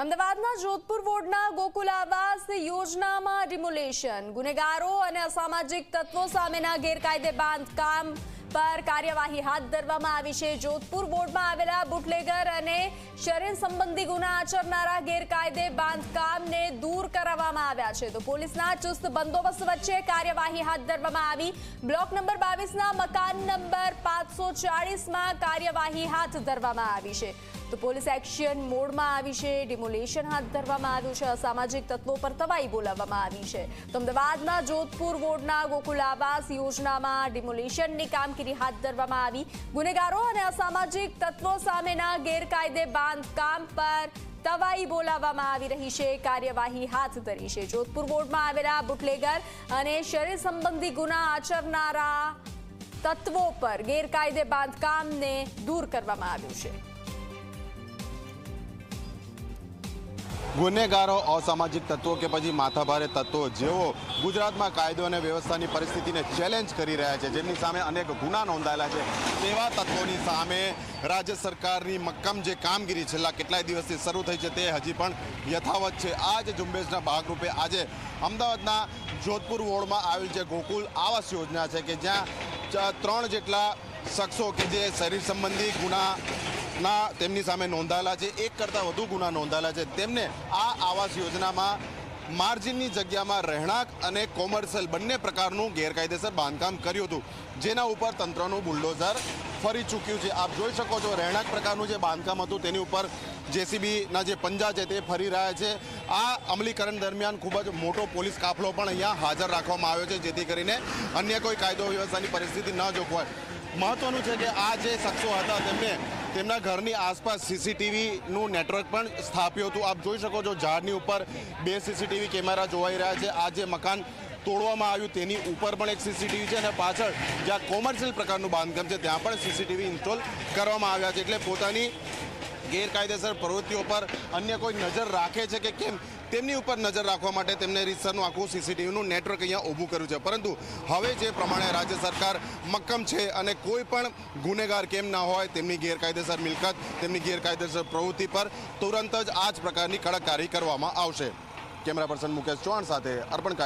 અમદાવાદના જોધપુર વોર્ડના ગોકુલ આવાસ યોજનામાં ડિમોલેશન. ગુનેગારો અને અસામાજિક તત્વો સામેના ગેરકાયદે બાંધકામ પર કાર્યવાહી હાથ ધરવામાં આવી છે. જોધપુર બોર્ડમાં આવેલા બુટલેગર અને શરીર સંબંધી ગુના આચરનારા ગેરકાયદે બાંધકામને દૂર કરાવવામાં આવ્યા છે. તો પોલીસના ચુસ્ત બંદોબસ્ત વચ્ચે કાર્યવાહી હાથ ધરવામાં આવી. બ્લોક નંબર બાવીસના મકાન નંબર પાંચસો ચાળીસમાં કાર્યવાહી હાથ ધરવામાં આવી છે. તો પોલીસ એક્શન મોડમાં આવી છે. ડિમોલેશન હાથ ધરવામાં આવ્યું છે. અસામાજિક તત્વો પર તવાઈ બોલાવવામાં આવી છે. તો અમદાવાદના જોધપુર વોર્ડના ગોકુલ આવાસ યોજનામાં ડિમોલેશનની કામગીરી હાથ ધરવામાં આવી. ગુનેગારો અને અસામાજિક તત્વો સામેના ગેરકાયદે બાંધકામ પર તવાઈ બોલાવવામાં આવી રહી છે. કાર્યવાહી હાથ ધરી છે. જોધપુર વોર્ડમાં આવેલા બુટલેગર અને શરીર સંબંધી ગુના આચરનારા તત્વો પર ગેરકાયદે બાંધકામને દૂર કરવામાં આવ્યું છે. ગુનેગારો, અસામાજિક તત્વો કે પછી માથાભારે તત્વો જેઓ ગુજરાતમાં કાયદો અને વ્યવસ્થાની પરિસ્થિતિને ચેલેન્જ કરી રહ્યા છે, જેમની સામે અનેક ગુના નોંધાયેલા છે. તેવા તત્વોની સામે રાજ્ય સરકારની મક્કમ જે કામગીરી છેલ્લા કેટલાય દિવસથી શરૂ થઈ છે તે હજી પણ યથાવત છે. આ જ ઝુંબેશના ભાગરૂપે આજે અમદાવાદના જોધપુર વોર્ડમાં આવેલ જે ગોકુલ આવાસ યોજના છે કે જ્યાં ત્રણ જેટલા શખ્સો કે જે શરીર સંબંધી ગુના ના, તેમની સામે નોંધાયેલા છે. એક કરતાં વધુ ગુના નોંધાયેલા છે. તેમને આ આવાસ યોજનામાં માર્જિનની જગ્યામાં રહેણાંક અને કોમર્શિયલ બંને પ્રકારનું ગેરકાયદેસર બાંધકામ કર્યું હતું. જેના ઉપર તંત્રનું બુલડોઝર ફરી ચૂક્યું છે. આપ જોઈ શકો છો, રહેણાંક પ્રકારનું જે બાંધકામ હતું તેની ઉપર જેસીબીના જે પંજા છે તે ફરી રહ્યા છે. આ અમલીકરણ દરમિયાન ખૂબ જ મોટો પોલીસ કાફલો પણ અહીંયા હાજર રાખવામાં આવ્યો છે, જેથી કરીને અન્ય કોઈ કાયદો વ્યવસ્થાની પરિસ્થિતિ ન જોખવાય મહત્વનું છે કે આ જે શખ્સો હતા તેમને તેમના ઘરની આસપાસ સીસીટીવીનું નેટવર્ક પણ સ્થાપ્યું હતું. આપ જોઈ શકો છો ઝાડની ઉપર બે સીસીટીવી કેમેરા જોવાઈ રહ્યા છે. આ જે મકાન તોડવામાં આવ્યું તેની ઉપર પણ એક સીસીટીવી છે અને પાછળ જ્યાં કોમર્શિયલ પ્રકારનું બાંધકામ છે ત્યાં પણ સીસીટીવી ઇન્સ્ટોલ કરવામાં આવ્યા છે. એટલે પોતાની ગેરકાયદેસર પ્રવૃત્તિઓ પર અન્ય કોઈ નજર રાખે છે કે કેમ? તેમની ઉપર નજર રાખવા માટે તેમને રીતસરનું આખું સીસીટીવીનું નેટવર્ક અહીંયા ઊભું કર્યું છે. પરંતુ હવે જે પ્રમાણે રાજ્ય સરકાર મક્કમ છે અને કોઈ પણ ગુનેગાર કેમ ના હોય, તેમની ગેરકાયદેસર મિલકત, તેમની ગેરકાયદેસર પ્રવૃત્તિ પર તુરંત જ આ જ પ્રકારની કડક કાર્યવાહી કરવામાં આવશે. કેમેરા પર્સન મુકેશ ચૌહાણ સાથે અર્પણ